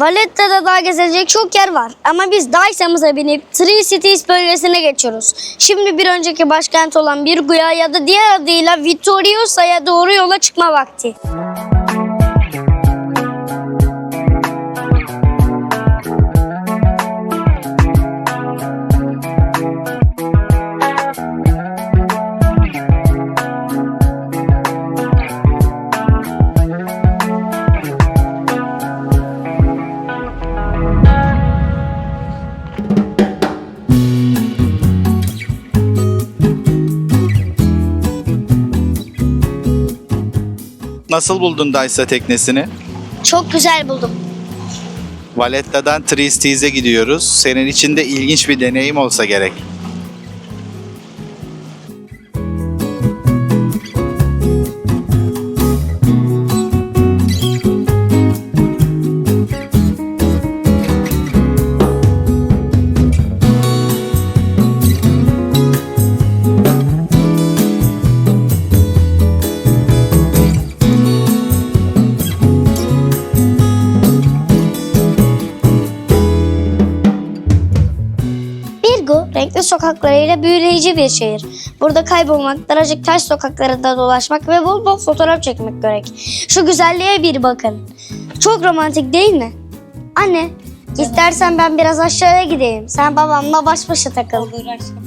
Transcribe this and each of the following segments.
Valletta'da daha gezilecek çok yer var. Ama biz Dysa'mıza binip Three Cities bölgesine geçiyoruz. Şimdi bir önceki başkent olan Birgu'ya ya da diğer adıyla Vittoriosa'ya doğru yola çıkma vakti. Nasıl buldun Daysa teknesini? Çok güzel buldum. Valletta'dan Tristies'e gidiyoruz. Senin için de ilginç bir deneyim olsa gerek. Sokaklarıyla büyüleyici bir şehir. Burada kaybolmak, daracık taş sokaklarında dolaşmak ve bol bol fotoğraf çekmek gerek. Şu güzelliğe bir bakın. Çok romantik değil mi? Anne, istersen ben biraz aşağıya gideyim. Sen babamla baş başa takıl. Olur aşkım.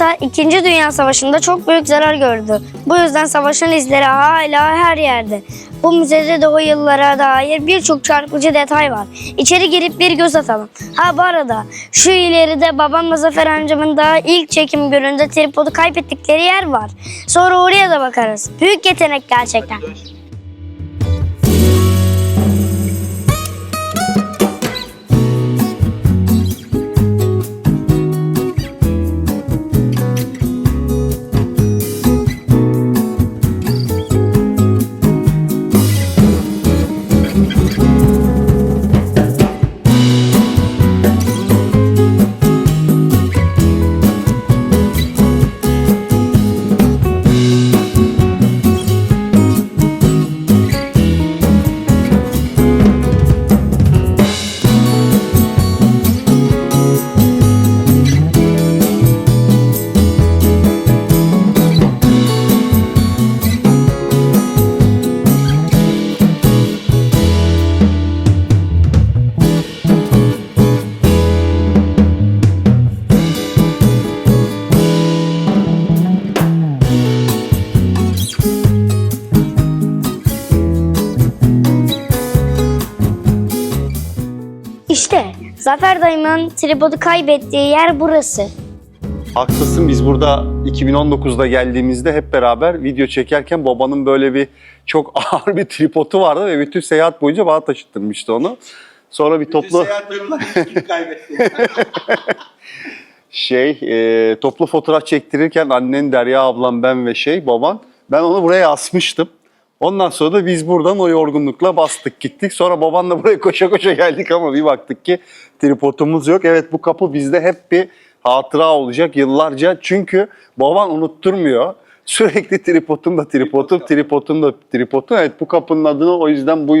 Malta 2. Dünya Savaşı'nda çok büyük zarar gördü. Bu yüzden savaşın izleri hala her yerde. Bu müzede de o yıllara dair birçok çarpıcı detay var. İçeri girip bir göz atalım. Ha bu arada şu ileride babamla Zafer amcamın daha ilk çekim gününde tripodu kaybettikleri yer var. Sonra oraya da bakarız. Büyük yetenek gerçekten. Dayımın tripodu kaybettiği yer burası. Haklısın biz burada 2019'da geldiğimizde hep beraber video çekerken babanın böyle bir çok ağır bir tripodu vardı ve bütün seyahat boyunca bana taşıttırmıştı onu. Sonra bir toplu şey e, toplu fotoğraf çektirirken annen Derya ablam ben ve şey baban ben onu buraya asmıştım. Ondan sonra da biz buradan o yorgunlukla bastık gittik. Sonra babanla buraya koşa koşa geldik ama bir baktık ki tripodumuz yok. Evet bu kapı bizde hep bir hatıra olacak yıllarca. Çünkü baban unutturmuyor. Sürekli tripodum da tripodum, tripodum da tripodum. Evet bu kapının adını o yüzden bu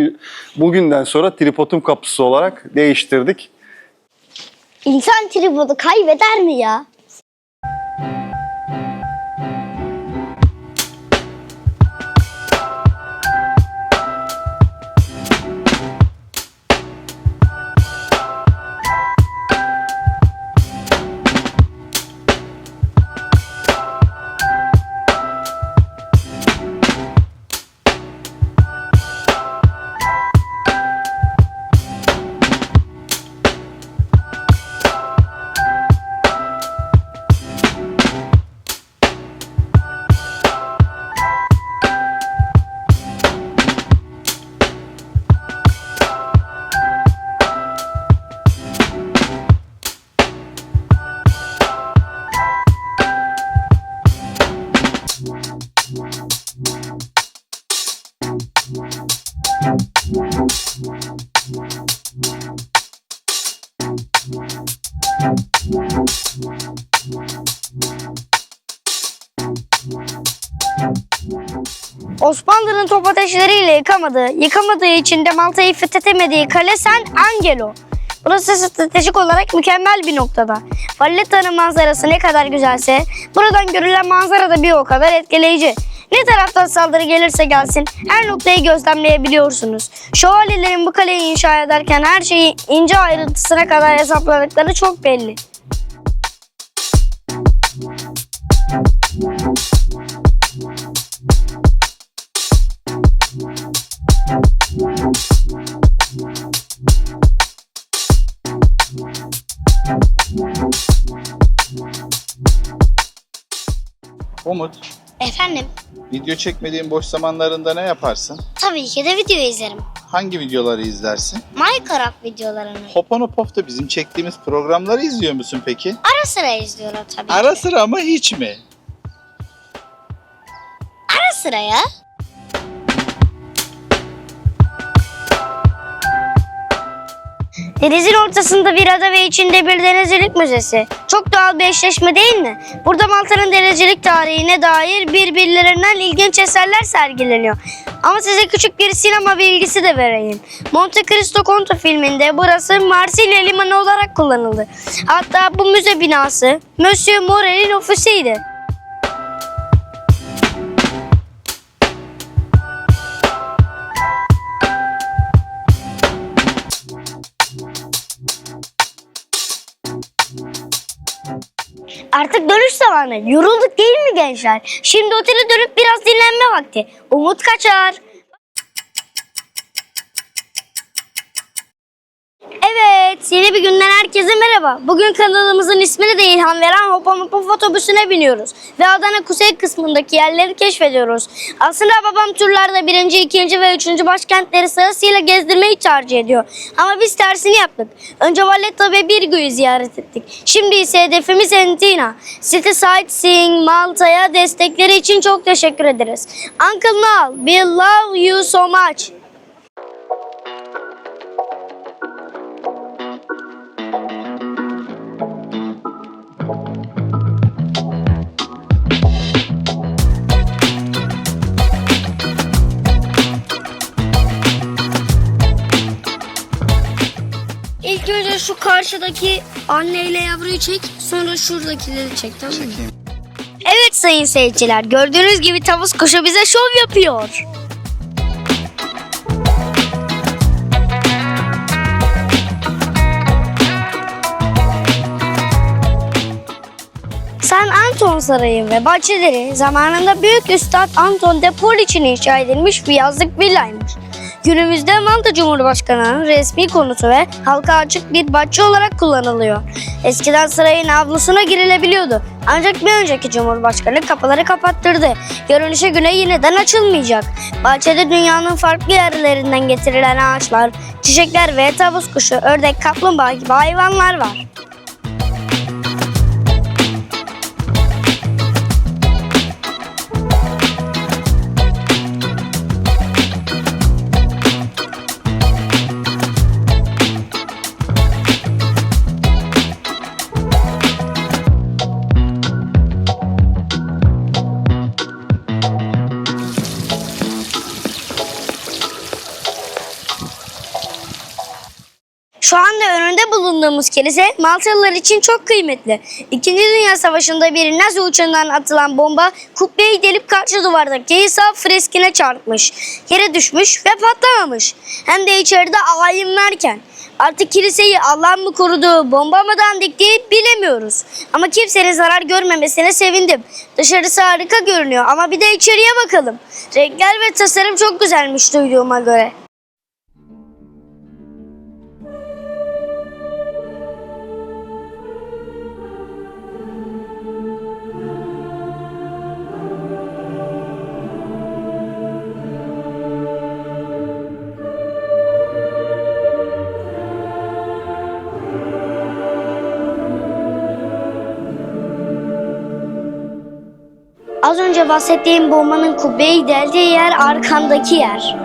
bugünden sonra tripodum kapısı olarak değiştirdik. İnsan tripodu kaybeder mi ya? Osmanlı'nın top ateşleriyle yıkamadığı, yıkamadığı için de Malta'yı fethedemediği kale San Angelo. Burası stratejik olarak mükemmel bir noktada. Valletta'nın manzarası ne kadar güzelse, buradan görülen manzara da bir o kadar etkileyici. Ne taraftan saldırı gelirse gelsin her noktayı gözlemleyebiliyorsunuz. Şövalyelerin bu kaleyi inşa ederken her şeyi ince ayrıntısına kadar hesapladıkları çok belli. Umut, Efendim, video çekmediğin boş zamanlarında ne yaparsın? tabii ki de video izlerim. Hangi videoları izlersin? Minecraft videolarını. Hopanopof'ta bizim çektiğimiz programları izliyor musun peki? Ara sıra izliyorum tabii Ara ki. sıra ama hiç mi? Ara sıra ya. Denizin ortasında bir ada ve içinde bir denizcilik müzesi. Çok doğal bir eşleşme değil mi? Burada Malta'nın denizcilik tarihine dair birbirlerinden ilginç eserler sergileniyor. Ama size küçük bir sinema bilgisi de vereyim. Monte Cristo Conto filminde burası Marsilya Limanı olarak kullanıldı. Hatta bu müze binası Monsieur Morel'in ofisiydi. Zamanı. Yorulduk değil mi gençler? Şimdi otele dönüp biraz dinlenme vakti. Umut kaçar. Evet, yeni bir günden herkese merhaba. Bugün kanalımızın ismini de ilham veren Hopamopov otobüsüne biniyoruz. Ve Adana kuzey kısmındaki yerleri keşfediyoruz. Aslında babam turlarda birinci, ikinci ve üçüncü başkentleri sırasıyla gezdirmeyi tercih ediyor. Ama biz tersini yaptık. Önce Valletta ve Birgu'yu ziyaret ettik. Şimdi ise hedefimiz Entina. City Sightseeing Malta'ya destekleri için çok teşekkür ederiz. Uncle Mal, we love you so much. Şu karşıdaki anneyle yavruyu çek, sonra şuradakileri çek tamam mı? Çekeyim. Evet sayın seyirciler, gördüğünüz gibi tavus kuşu bize şov yapıyor. San Anton Sarayı ve bahçeleri zamanında Büyük Üstad Anton de Paul için inşa edilmiş bir yazlık villaymış. Günümüzde Malta Cumhurbaşkanı'nın resmi konutu ve halka açık bir bahçe olarak kullanılıyor. Eskiden sarayın avlusuna girilebiliyordu. Ancak bir önceki Cumhurbaşkanı kapıları kapattırdı. Görünüşe göre yeniden açılmayacak. Bahçede dünyanın farklı yerlerinden getirilen ağaçlar, çiçekler ve tavus kuşu, ördek, kaplumbağa gibi hayvanlar var. Anda önünde bulunduğumuz kilise Maltalılar için çok kıymetli. İkinci Dünya Savaşı'nda bir Nazi uçağından atılan bomba kubbeyi delip karşı duvardaki İsa freskine çarpmış. Yere düşmüş ve patlamamış. Hem de içeride alayımlarken. Artık kiliseyi Allah mı korudu, bomba mı dandik diye bilemiyoruz. Ama kimsenin zarar görmemesine sevindim. Dışarısı harika görünüyor ama bir de içeriye bakalım. Renkler ve tasarım çok güzelmiş duyduğuma göre. Az önce bahsettiğim bombanın kubbeyi deldiği yer arkandaki yer.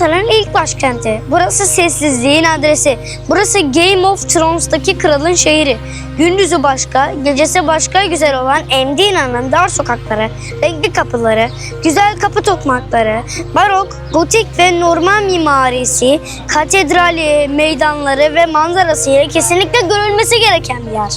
Malta'nın ilk başkenti. Burası sessizliğin adresi. Burası Game of Thrones'taki kralın şehri. Gündüzü başka, gecesi başka güzel olan Emdina'nın dar sokakları, renkli kapıları, güzel kapı tokmakları, barok, gotik ve Norman mimarisi, katedrali, meydanları ve manzarasıyla kesinlikle görülmesi gereken bir yer.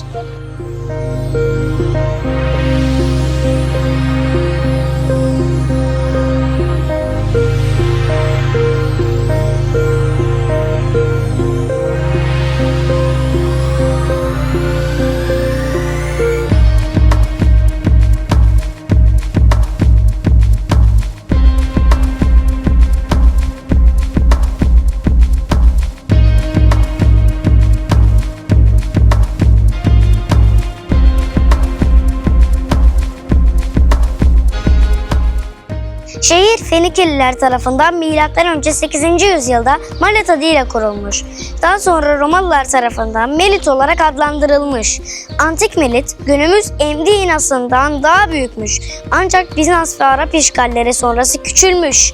Şehir Fenikeliler tarafından M.Ö. 8. yüzyılda Malet adıyla kurulmuş. Daha sonra Romalılar tarafından Melit olarak adlandırılmış. Antik Melit günümüz Emdina'sından daha büyükmüş. Ancak Bizans ve Arap işgalleri sonrası küçülmüş.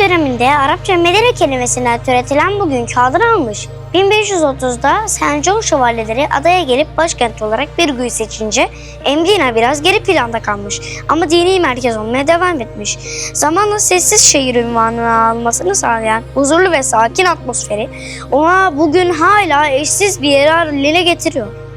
Döneminde Arapça Medine kelimesinden türetilen bugünkü adını almış. 1530'da St. John şövalyeleri adaya gelip başkent olarak bir gün seçince Emdina biraz geri planda kalmış ama dini merkez olmaya devam etmiş. Zamanla sessiz şehir ünvanını almasını sağlayan huzurlu ve sakin atmosferi ona bugün hala eşsiz bir yer haline getiriyor.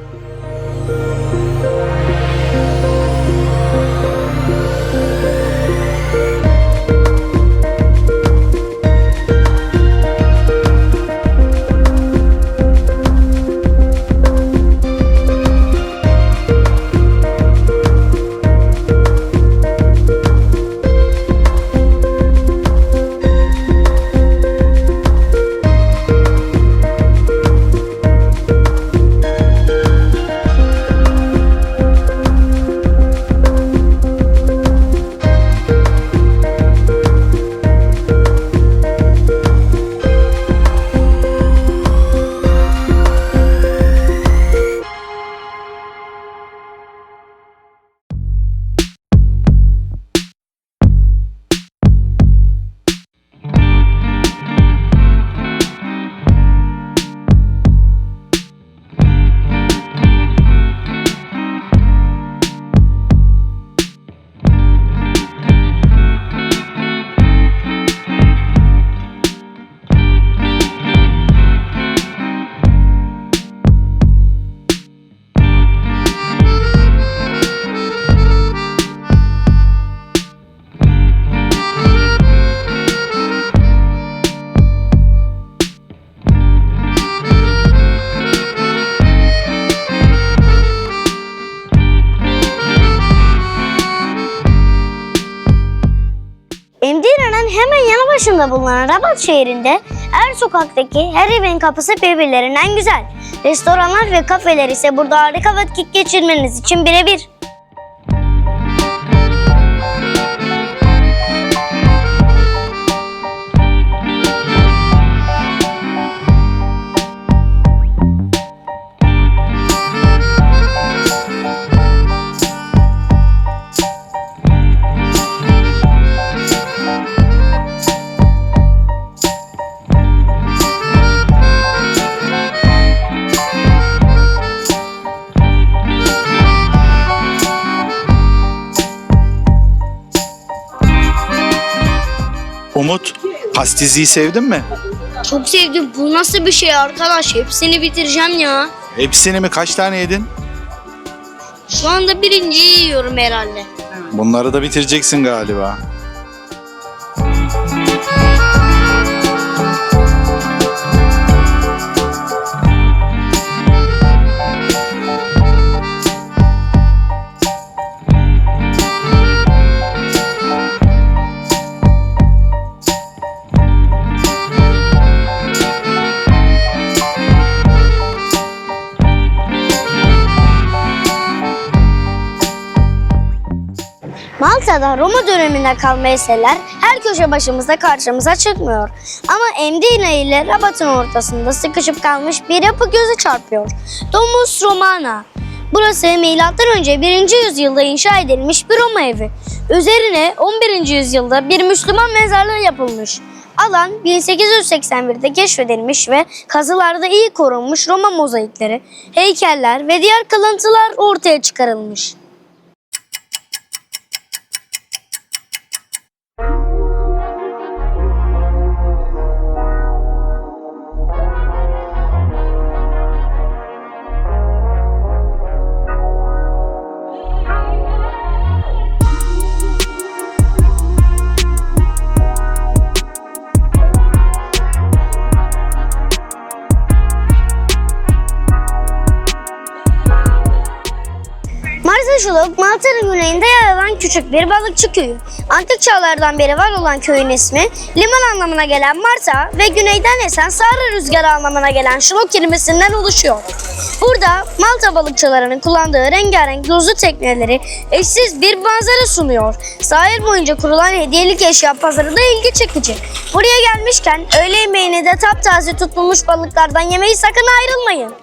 Emdira'nın hemen yanı başında bulunan Rabat şehrinde her sokaktaki her evin kapısı birbirlerinden güzel. Restoranlar ve kafeler ise burada harika vakit geçirmeniz için birebir. Pastiziyi sevdin mi? Çok sevdim. Bu nasıl bir şey arkadaş? Hepsini bitireceğim ya. Hepsini mi? Kaç tane yedin? Şu anda birinciyi yiyorum herhalde. Bunları da bitireceksin galiba. Malta'da Roma döneminde kalma eserler her köşe başımızda karşımıza çıkmıyor. Ama Emdina ile Rabat'ın ortasında sıkışıp kalmış bir yapı göze çarpıyor. Domus Romana. Burası M.Ö. 1. yüzyılda inşa edilmiş bir Roma evi. Üzerine 11. yüzyılda bir Müslüman mezarlığı yapılmış. Alan 1881'de keşfedilmiş ve kazılarda iyi korunmuş Roma mozaikleri, heykeller ve diğer kalıntılar ortaya çıkarılmış. Marsaşuluk, Malta'nın güneyinde yer alan küçük bir balıkçı köyü. Antik çağlardan beri var olan köyün ismi, liman anlamına gelen Marsa ve güneyden esen Sahra rüzgarı anlamına gelen şuluk kelimesinden oluşuyor. Burada Malta balıkçılarının kullandığı rengarenk duzlu tekneleri eşsiz bir manzara sunuyor. Sahil boyunca kurulan hediyelik eşya pazarı da ilgi çekici. Buraya gelmişken öğle yemeğini de taptaze tutulmuş balıklardan yemeyi sakın ayrılmayın.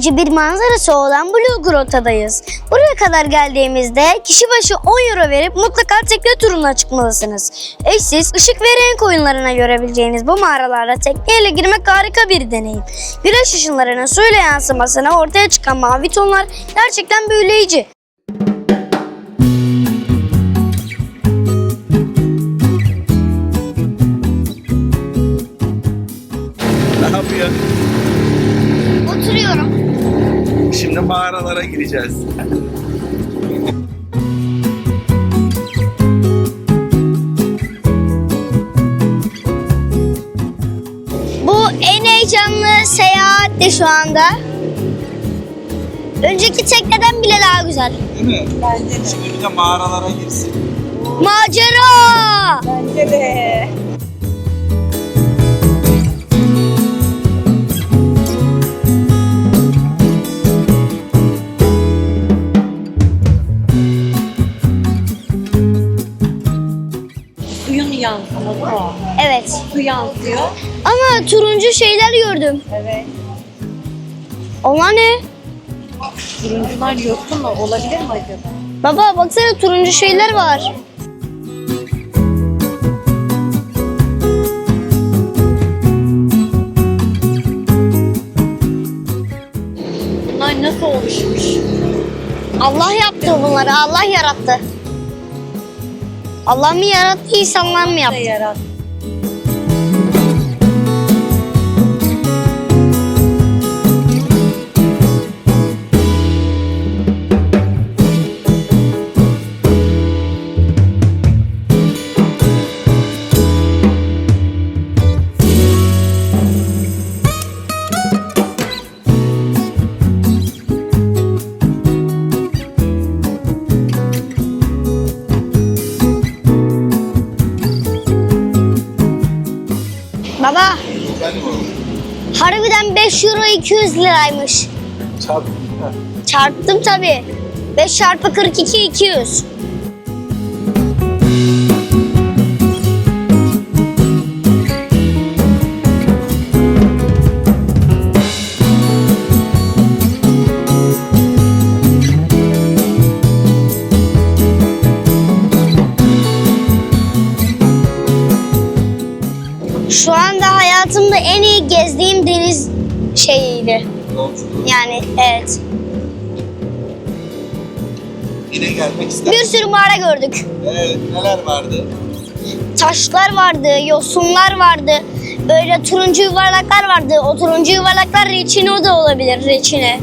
Kesici bir manzarası olan Blue Grotto'dayız. Buraya kadar geldiğimizde kişi başı 10 euro verip mutlaka tekne turuna çıkmalısınız. Eşsiz, ışık ve renk oyunlarına görebileceğiniz bu mağaralarda tekneyle girmek harika bir deneyim. Güneş ışınlarının suyla yansımasına ortaya çıkan mavi tonlar gerçekten büyüleyici. Mağaralara gireceğiz. Bu en heyecanlı seyahatti şu anda. Önceki tekneden bile daha güzel. Değil mi? Bence de. Şimdi bir de mağaralara girsin. Macera! Bence de. Su yansıyor. Ama turuncu şeyler gördüm. Evet. Onlar ne? Turuncular yosun mu? Olabilir mi acaba? Baba baksana turuncu şeyler var. Bunlar nasıl oluşmuş? Allah yaptı bunları. Allah yarattı. Allah mı yarattı, insanlar mı yaptı? yarattı. 200 liraymış. Çarptım. Çarptım tabii. 5 çarpı 42 200. Yani evet. Yine gelmek ister. Bir sürü mağara gördük. Evet, neler vardı? Taşlar vardı, yosunlar vardı. Böyle turuncu yuvarlaklar vardı. O turuncu yuvarlaklar reçine da olabilir, reçine.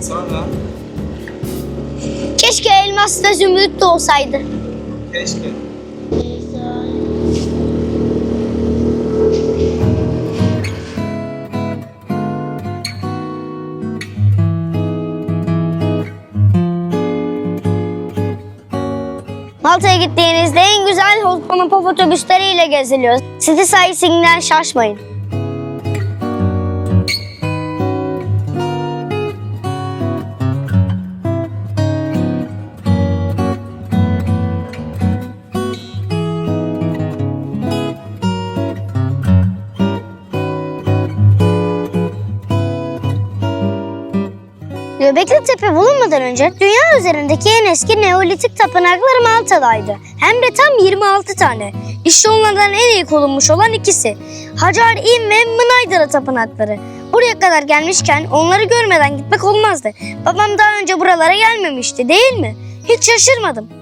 Sonra Keşke elmas da zümrüt de olsaydı. keşke. Malta'ya gittiğinizde en güzel Hop otobüsleriyle geziliyor. City Sightseeing'den şaşmayın. Göbekli Tepe bulunmadan önce dünya üzerindeki en eski Neolitik tapınaklar Malta'daydı. Hem de tam 26 tane. İşte onlardan en iyi korunmuş olan ikisi. Hacar İm ve Mınaydara tapınakları. Buraya kadar gelmişken onları görmeden gitmek olmazdı. Babam daha önce buralara gelmemişti değil mi? Hiç şaşırmadım.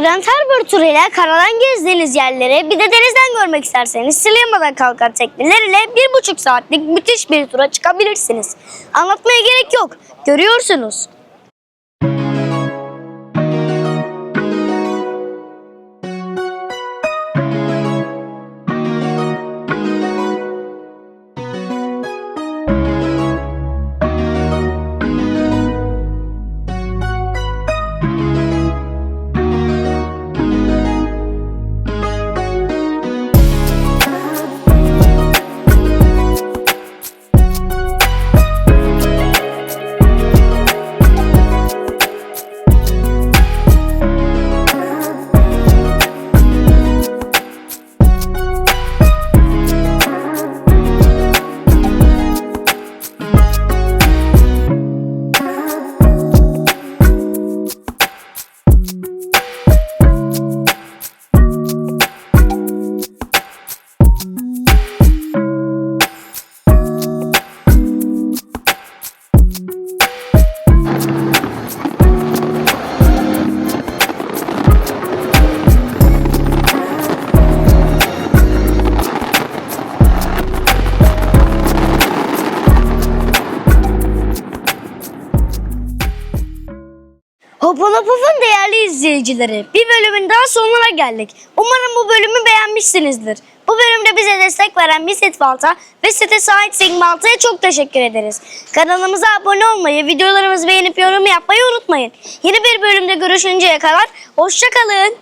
Grand Harbor turuyla karadan gezdiğiniz yerleri bir de denizden görmek isterseniz Sılıyama'dan kalkan tekneler ile bir buçuk saatlik müthiş bir tura çıkabilirsiniz. Anlatmaya gerek yok. Görüyorsunuz. Hopolopop'un değerli izleyicileri, bir bölümün daha sonuna geldik. Umarım bu bölümü beğenmişsinizdir. Bu bölümde bize destek veren Visit Malta ve Site Sightseeing Malta'ya çok teşekkür ederiz. Kanalımıza abone olmayı, videolarımızı beğenip yorum yapmayı unutmayın. Yeni bir bölümde görüşünceye kadar hoşçakalın.